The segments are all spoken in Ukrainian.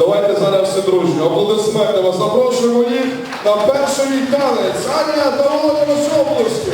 Давайте зараз всі дружні. Аплодисментами запрошуємо їх на перше вітання. Саня та Володимир Шобловський.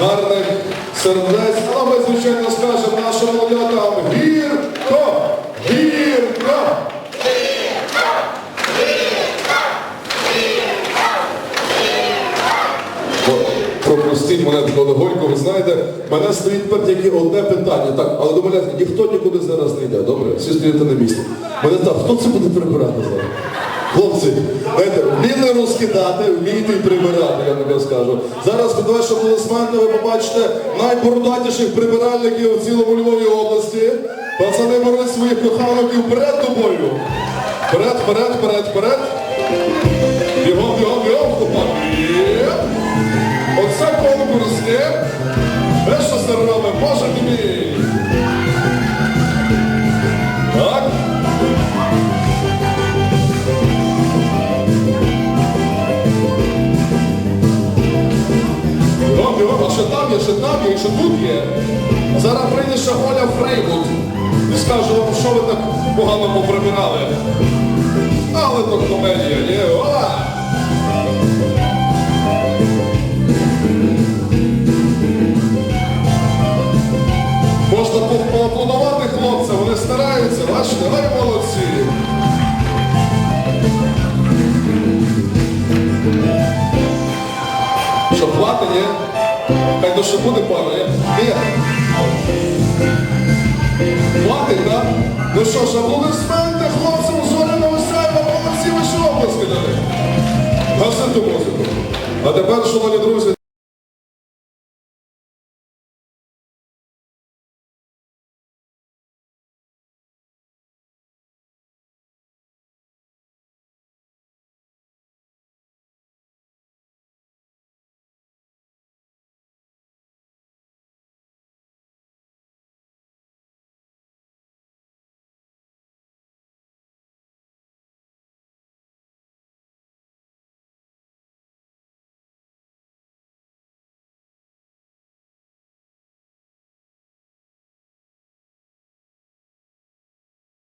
гарних сердець. А ми, звичайно, скажемо нашим молодятам гірко, гірко! Пропустіть мене до Горько, ви знаєте, мене стоїть перед тільки одне питання. Так, але до ніхто нікуди зараз не йде, добре? Всі стоїте на місці. Мене так, хто це буде прибирати зараз? Хлопці, знаєте, вміли розкидати, вмієте і прибирати, я тобі скажу. Зараз від вашого голосменту ви побачите найбородатіших прибиральників у цілому Львові області. Пацани бороть своїх коханоків перед тобою. Вперед, вперед, вперед, вперед. Бігом, бігом, бігом, хлопак. Оце конкурс ні. Те, що старове. співав, а ще там є, ще там є, і ще тут є. Зараз прийде ще Оля Фрейбут і скаже вам, що ви так погано поприбирали. Але то комедія, є, ола! Можна поаплодувати хлопцям, вони стараються, бачите, гай молодці. Хай що буде пара, ні? Платить, так? Ну що ж, аплодисменти хлопцям у зоні новосяйна, молодці, ви що оплески дали? Гасити музику. А тепер, шановні друзі,